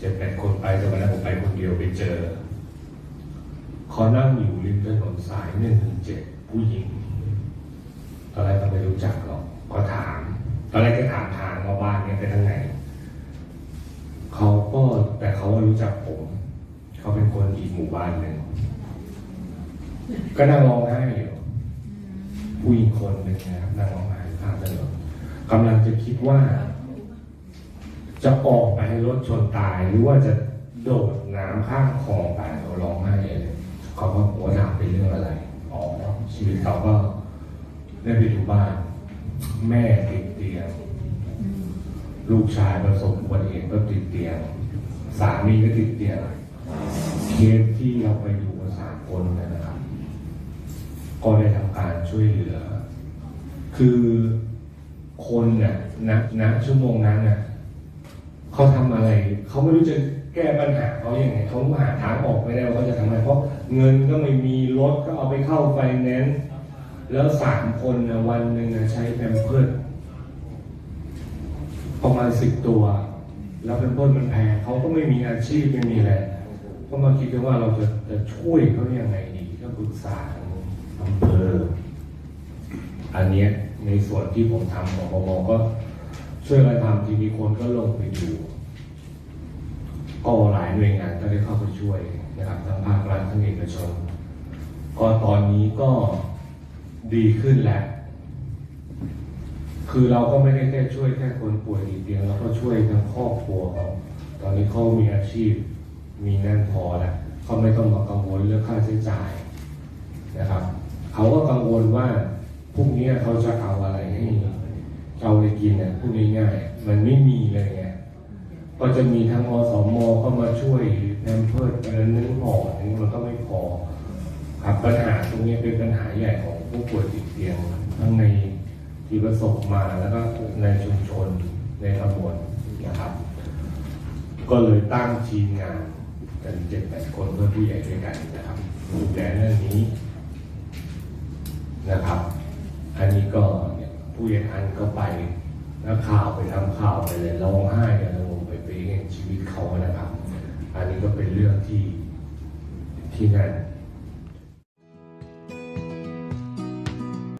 เจ็ดแปดคนไปแต่วันนั้นผมไปคนเดียวไปเจอเขานั่งอยู่ริมถนนสายหนึ่งถึงเจ็ดผู้หญิงตอนแรกก็ไม่รู้จักหรอกก็ถาม ตอนแรกก็ถามทางว่าบ้านเนี้ไปทางไหนเขาก็แต่เขาว่ารู้จักผม เขาเป็นคนอีกหมู่บ้านหนึ่งก็นั่งร้องไห้อยู่ผู้หญิงคนหนึ่งนะครับนั่งร้องไห้ข้างถนนกำลังจะคิดว่า จะออกไปให้รถชนตายหรือว่าจะโดดน้ำข้างคลองไปเขาร้องไห้เลยเขาก็หัวหนามเป็นเรื่องอะไรอ๋อชีวิตเขาก็ได้ไปดูบ้าน แม่ติดเตียง ลูกชายประสบอุบัติเหตุก็ติดเตียง สามีก็ติดเตียงเคสที่เราไปดูกันสามคนเนยนะครับ ก็ได้ทำการช่วยเหลือ คือคนเนี่ยณณชั่วโมงนั้นเนี่ย เขาทำอะไร เขาไม่รู้จะแก้ปัญหาเขาอย่างไงเขาหาทางออกไม่ได้ว่าเขาจะทำอะไร เพราะเงินก็ไม่มีรถก็เอาไปเข้าไฟแนนซ์แล้วสามคนนะวันหนึ่งนะใช้แพมเพิร์ดประมาณสิบตัว แล้วแพมเพิร์ดมันแพงเขาก็ไม่มีอาชีพไม่มีอะไรก็มาคิดกันว่าเราจะจะช่วยเขาอยังไงดีก็ปรึกษาอำเภออันนี้ในส่วนที่ผมทำของบมก็ ช่วยกันทำทีนี้คนก็ลงไปดูก็หลายหน่วยงานก็ได้เข้าไปช่วยนะครับทั้งภาครัฐทั้งเอกชนก็ตอนนี้ก็ดีขึ้นแล้ว คือเราก็ไม่ได้แค่ช่วยแค่คนป่วยติดเตียงเราก็ช่วยทั้งครอบครัวเขาตอนนี้เขามีอาชีพมีแน่นพอแล้วเขาไม่ต้องมากังวลเรื่องค่าใช้จ่ายนะครับ เขาก็กังวลว่าพรุ่งนี้เขาจะเอาอะไรให้ เราไปกินเนี่ยพูดง่ายๆมันไม่มีเลยไงก็จะมีทางอสมก็มาช่วยแนมเพิร์ดอะไรนึงห่อนึงมันก็ไม่พอครับปัญหาตรงนี้เป็นปัญหาใหญ่ของผู้ป่วยติดเตียงทั้งในที่ประสบมาแล้วก็ในชุมชนในตำบลนะครับ ก็เลยตั้งทีมงานกันเจ็ดแปดคนเพื่อผู้ใหญ่ด้วยกันนะครับดูแลเรื่องนี้นะครับ อันนี้ก็ ผู้ใหญ่อันก็ไปนักข่าวไปทำข่าวไปเลยร้องไห้กันลงไปไปเห็นชีวิตเขานะครับ อันนี้ก็เป็นเรื่องที่ที่นั่น